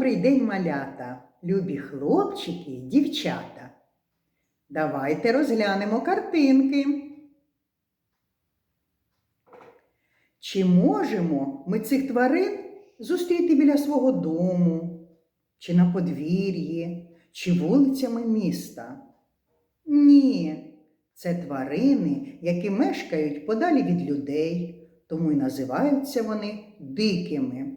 Добрий день, малята, любі хлопчики й дівчата. Давайте розглянемо картинки. Чи можемо ми цих тварин зустріти біля свого дому, чи на подвір'ї, чи вулицями міста? Ні, це тварини, які мешкають подалі від людей, тому й називаються вони дикими.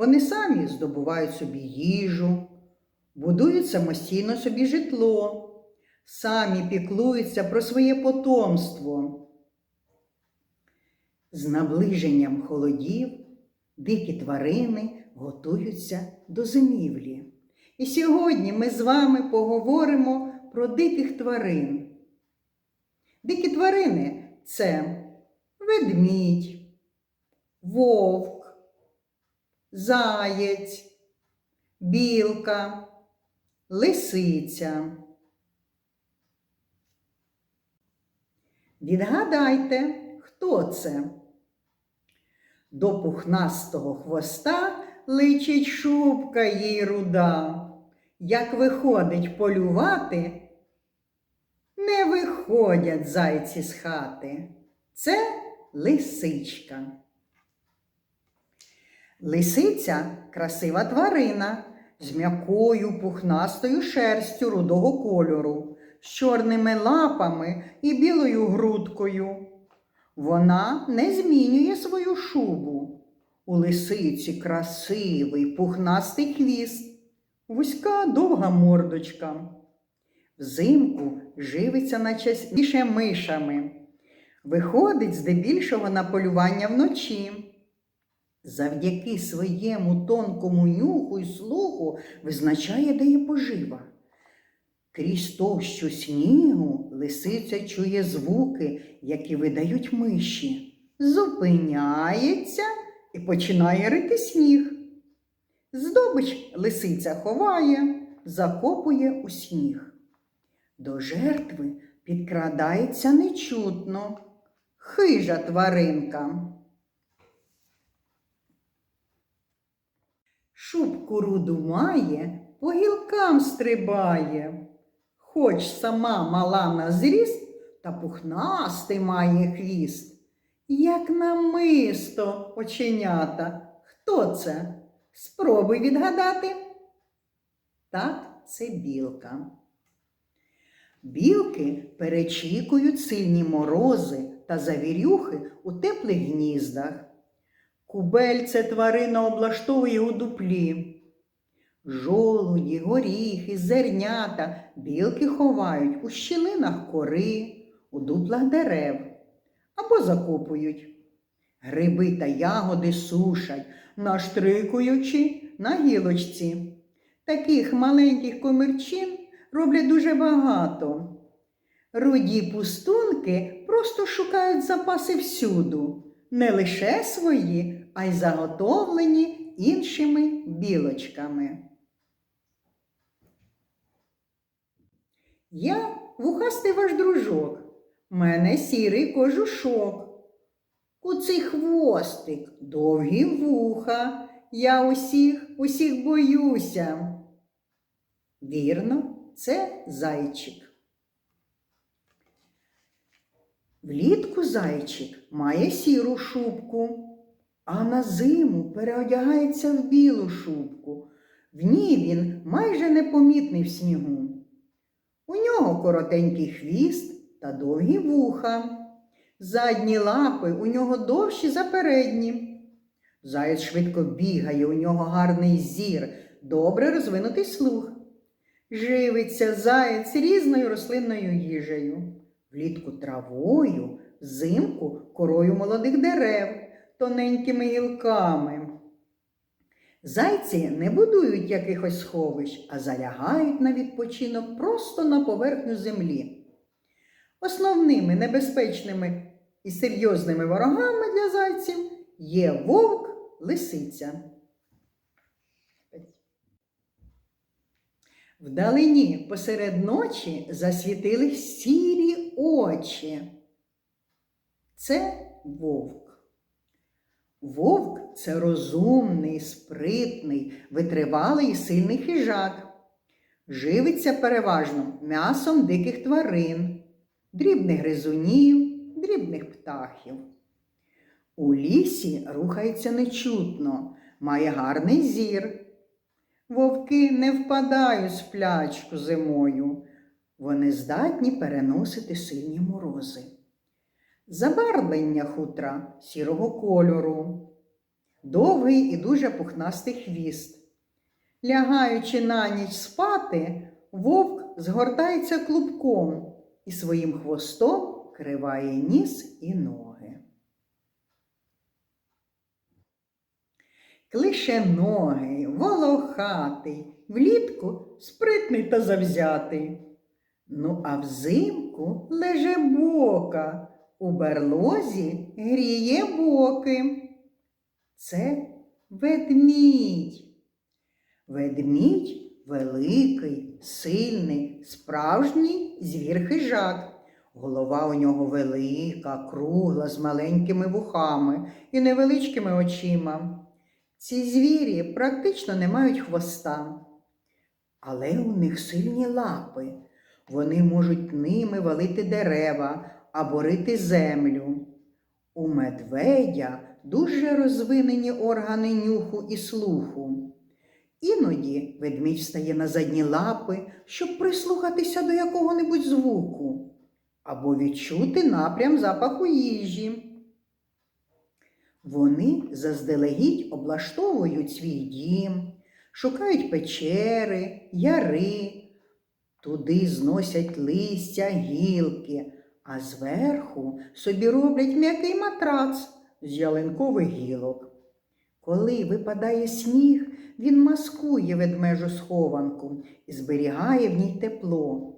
Вони самі здобувають собі їжу, будують самостійно собі житло, самі піклуються про своє потомство. З наближенням холодів дикі тварини готуються до зимівлі. І сьогодні ми з вами поговоримо про диких тварин. Дикі тварини це ведмідь, вовк, заєць, білка, лисиця. Відгадайте, хто це? До пухнастого хвоста личить шубка їй руда. Як виходить полювати, не виходять зайці з хати. Це лисичка. Лисиця красива тварина з м'якою пухнастою шерстю рудого кольору, з чорними лапами і білою грудкою. Вона не змінює свою шубу. У лисиці красивий пухнастий хвіст, вузька довга мордочка. Взимку живиться найчастіше мишами. Виходить здебільшого на полювання вночі. Завдяки своєму тонкому нюху і слуху визначає, де є пожива. Крізь товщу снігу лисиця чує звуки, які видають миші, зупиняється і починає рити сніг. Здобич лисиця ховає, закопує у сніг. До жертви підкрадається нечутно, хижа тваринка. Шубку руду має, по гілкам стрибає, хоч сама мала на зріст, та пухнастий має хвіст. Як намисто оченята. Хто це? Спробуй відгадати. Так, це білка. Білки перечікують сильні морози та завірюхи у теплих гніздах. Кубель це тварина облаштовує у дуплі. Жолуді, горіхи, зернята білки ховають у щілинах кори, у дуплах дерев або закопують. Гриби та ягоди сушать, наштрикуючи на гілочці. Таких маленьких комірчин роблять дуже багато. Руді пустунки просто шукають запаси всюду, не лише свої, а й заготовлені іншими білочками. Я вухастий ваш дружок, мене сірий кожушок. Куций хвостик, довгі вуха, я усіх, усіх боюся. Вірно, це зайчик. Влітку зайчик має сіру шубку, а на зиму переодягається в білу шубку. В ній він майже непомітний в снігу. У нього коротенький хвіст та довгі вуха. Задні лапи у нього довші за передні. Заєць швидко бігає, у нього гарний зір, добре розвинутий слух. Живиться заєць різною рослинною їжею, влітку травою, взимку корою молодих дерев, тоненькими гілками. Зайці не будують якихось сховищ, а залягають на відпочинок просто на поверхню землі. Основними небезпечними і серйозними ворогами для зайців є вовк, лисиця. Вдалині посеред ночі засвітили сірі очі. Це вовк. Вовк це розумний, спритний, витривалий і сильний хижак. Живиться переважно м'ясом диких тварин, дрібних гризунів, дрібних птахів. У лісі рухається нечутно, має гарний зір. Вовки не впадають в сплячку зимою. Вони здатні переносити сильні морози. Забарвлення хутра сірого кольору, довгий і дуже пухнастий хвіст. Лягаючи на ніч спати, вовк згортається клубком і своїм хвостом криває ніс і ноги. Клишеногий, волохатий, влітку спритний та завзятий. Ну, а взимку леже бока, у берлозі гріє боки. Це ведмідь. Ведмідь великий, сильний, справжній звір хижак. Голова у нього велика, кругла, з маленькими вухами і невеличкими очима. Ці звірі практично не мають хвоста, але у них сильні лапи. Вони можуть ними валити дерева або рити землю. У медведя дуже розвинені органи нюху і слуху. Іноді ведмідь стає на задні лапи, щоб прислухатися до якого-небудь звуку або відчути напрям запаху їжі. Вони заздалегідь облаштовують свій дім, шукають печери, яри, туди зносять листя, гілки, а зверху собі роблять м'який матрац з ялинкових гілок. Коли випадає сніг, він маскує ведмежу схованку і зберігає в ній тепло.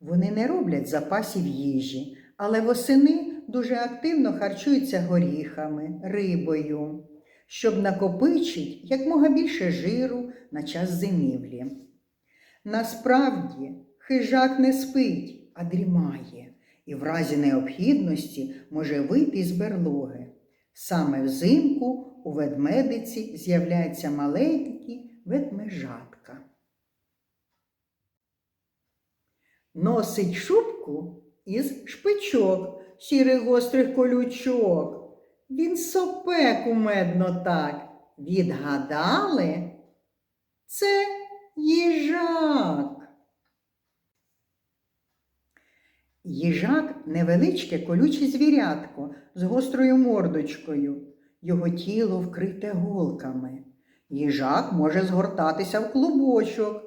Вони не роблять запасів їжі, але восени дуже активно харчуються горіхами, рибою, щоб накопичити якмога більше жиру на час зимівлі. Насправді, хижак не спить, а дрімає, і в разі необхідності може вийти з берлоги. Саме взимку у ведмедиці з'являються маленькі ведмежатка. Носить шубку із шпичок, сірих гострих колючок. Він сопе кумедно так. Відгадали? Це їжак. Їжак невеличке колюче звірятко з гострою мордочкою. Його тіло вкрите голками. Їжак може згортатися в клубочок.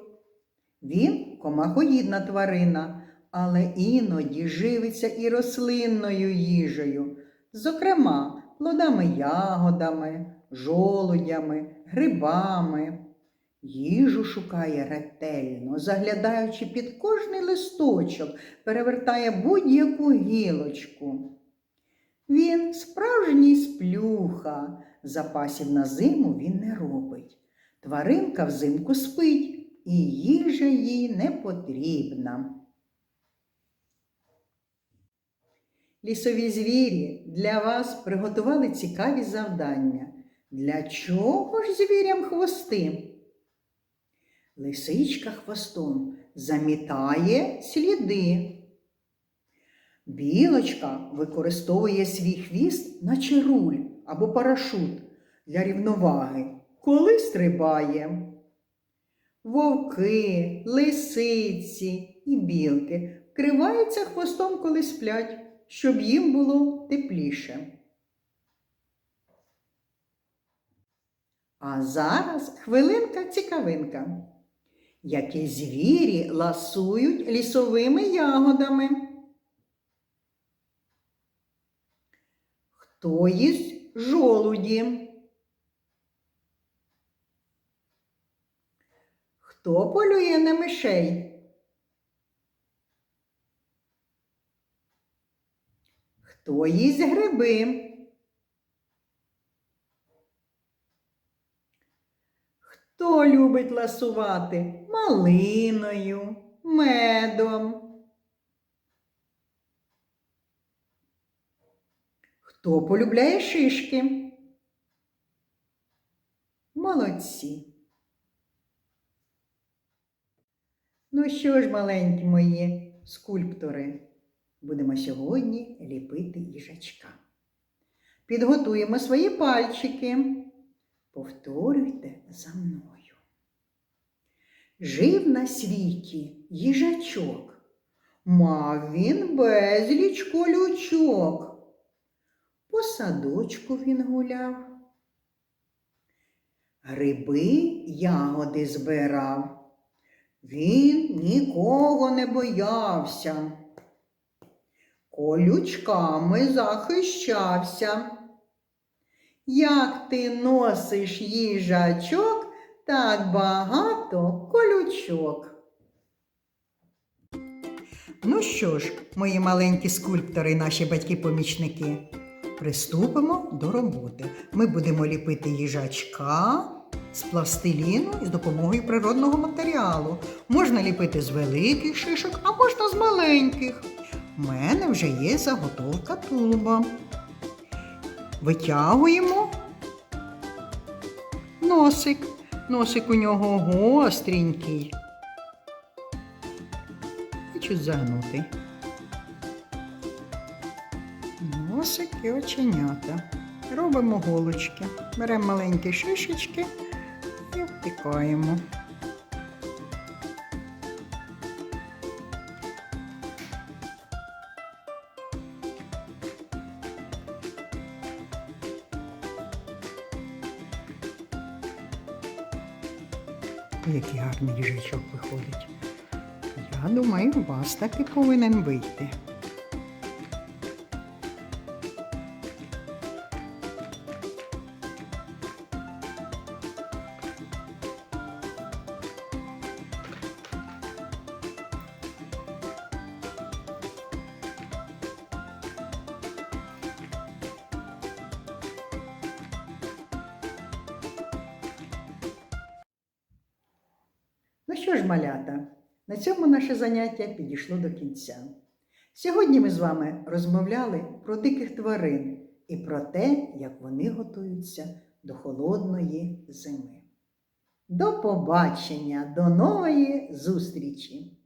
Він комахоїдна тварина, але іноді живиться і рослинною їжею, зокрема, плодами ягодами, жолудями, грибами. Їжу шукає ретельно, заглядаючи під кожний листочок, перевертає будь-яку гілочку. Він справжній сплюха, запасів на зиму він не робить. Тваринка взимку спить, і їжа їй не потрібна. Лісові звірі для вас приготували цікаві завдання. Для чого ж звірям хвости? Лисичка хвостом замітає сліди. Білочка використовує свій хвіст, наче руль або парашут для рівноваги, коли стрибає. Вовки, лисиці і білки вкриваються хвостом, коли сплять, щоб їм було тепліше. А зараз хвилинка цікавинка. Які звірі ласують лісовими ягодами? Хто їсть жолуді? Хто полює на мишей? Хто їсть гриби? Хто любить ласувати малиною, медом? Хто полюбляє шишки? Молодці. Ну що ж, маленькі мої скульптори, будемо сьогодні ліпити їжачка. Підготуємо свої пальчики. Повторюйте за мною. Жив на світі їжачок. Мав він безліч колючок. По садочку він гуляв. Гриби ягоди збирав. Він нікого не боявся. Колючками захищався. Як ти носиш їжачок, так багато колючок. Ну що ж, мої маленькі скульптори наші батьки-помічники, приступимо до роботи. Ми будемо ліпити їжачка з пластиліну і з допомогою природного матеріалу. Можна ліпити з великих шишок, а можна з маленьких. У мене вже є заготовка тулуба. Витягуємо носик. Носик у нього гостренький. І чуть загнутий. Носик і оченята. Робимо голочки. Беремо маленькі шишечки і втикаємо. Гарний їжачок виходить. Я думаю, у вас так і повинен вийти. Ну що ж, малята, на цьому наше заняття підійшло до кінця. Сьогодні ми з вами розмовляли про диких тварин і про те, як вони готуються до холодної зими. До побачення, до нової зустрічі!